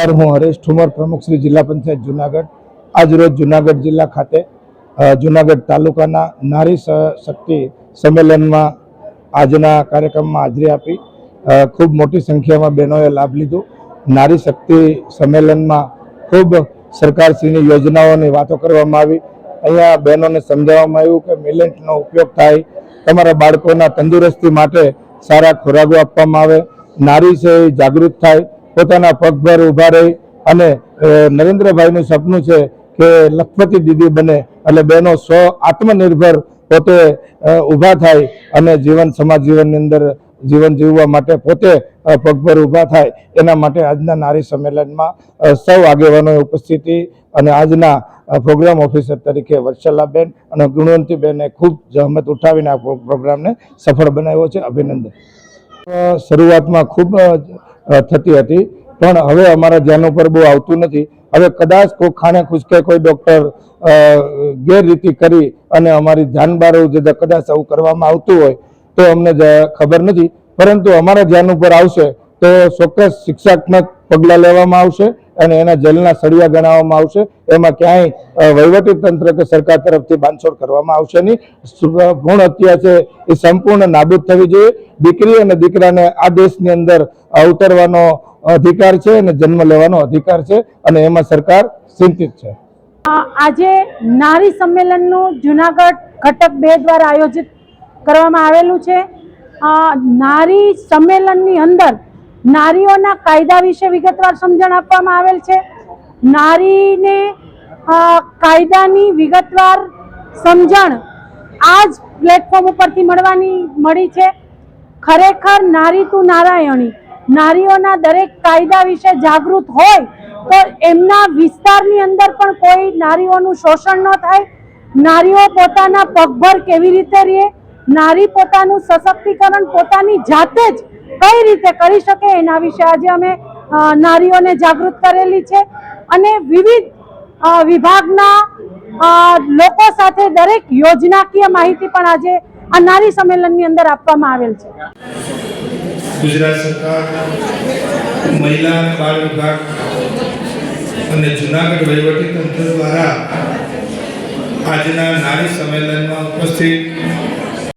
નમસ્કાર હું હરેશ, ઠુમર પ્રમુખ શ્રી જિલ્લા પંચાયત જુનાગઢ. આજ રોજ જુનાગઢ જિલ્લા ખાતે જુનાગઢ તાલુકાના નારી શક્તિ સંમેલનમાં આજના કાર્યક્રમમાં હાજરી આપી. ખૂબ મોટી સંખ્યામાં બહેનોએ લાભ લીધો. નારી શક્તિ સંમેલનમાં ખૂબ સરકારશ્રીની યોજનાઓની વાતો કરવામાં આવી. અહીંયા બહેનોને સમજાવવામાં આવ્યું કે મિલેન્ટનો ઉપયોગ થાય, તમારા બાળકોના તંદુરસ્તી માટે સારા ખોરાકો આપવામાં આવે. નારી છે જાગૃત થાય પોતાના પગભર ઊભા રહી અને નરેન્દ્રભાઈનું સપનું છે કે લખપતિ દીદી બને એટલે બહેનો સ્વ આત્મનિર્ભર પોતે ઊભા થાય અને જીવન, સમાજ જીવનની અંદર જીવન જીવવા માટે પોતે પગભર ઊભા થાય એના માટે આજના નારી સંમેલનમાં સૌ આગેવાનો ઉપસ્થિતિ અને આજના પ્રોગ્રામ ઓફિસર તરીકે વર્ષલાબેન અને ગુણવંતીબેને ખૂબ જહમત ઉઠાવીને આ પ્રોગ્રામને સફળ બનાવ્યો છે. અભિનંદન. શરૂઆતમાં ખૂબ થતી હતી. પણ હવે અમારા ધ્યાન ઉપર બહુ આવતું નથી. હવે કદાચ કોઈ ખાણે ખુશકે કોઈ ડૉક્ટર ગેરરીતિ કરી અને અમારી જાન બાર જે કદાચ આવું કરવામાં આવતું હોય, તો અમને ખબર નથી. પરંતુ અમારા ધ્યાન ઉપર આવશે તો ચોક્કસ શિક્ષાત્મક પગલાં લેવામાં આવશે અને એના જેલના સળિયા ગણાવવામાં આવશે. એમાં ક્યાંય વહીવટી તંત્ર કે સરકાર તરફથી બાંધછોડ કરવામાં આવશે નહીં. ભ્રૂણ હત્યા છે એ સંપૂર્ણ નાબૂદ થવી જોઈએ. દીકરી અને દીકરાને આ દેશની અંદર અવતરવાનો અધિકાર છે અને જન્મ લેવાનો અધિકાર છે અને એમાં સરકાર ચિંતિત છે. આજે નારી સંમેલનનું જુનાગઢ ઘટક બે દ્વારા આયોજિત કરવામાં આવેલું છે. નારી સંમેલનની અંદર નારીઓના કાયદા વિશે વિગતવાર સમજણ આપવામાં આવેલ છે. નારીને કાયદાની વિગતવાર સમજણ આ જ પ્લેટફોર્મ ઉપરથી મળવાની મળી છે. ખરેખર નારી તું નારાયણી. નારીઓના દરેક કાયદા વિશે જાગૃત હોય તો એમના વિસ્તારની અંદર પણ કોઈ નારીઓનું શોષણ ન થાય. નારીઓ પોતાના પગભર કેવી રીતે રહે? નારી પોતાનું સશક્તિકરણ પોતાની જાતે જ કઈ રીતે કરી શકે? એના વિશે આજે અમે નારીઓને જાગૃત કરેલી છે. અને વિવિધ વિભાગના લોકો સાથે દરેક યોજનાકીય માહિતી પણ આજે આ નારી સંમેલનની અંદર આપવામાં આવેલ છે. ગુજરાત સરકાર, મહિલા બાળ વિભાગ અને જુનાગઢ વહીવટી તંત્ર દ્વારા આજના નારી સંમેલનમાં ઉપસ્થિત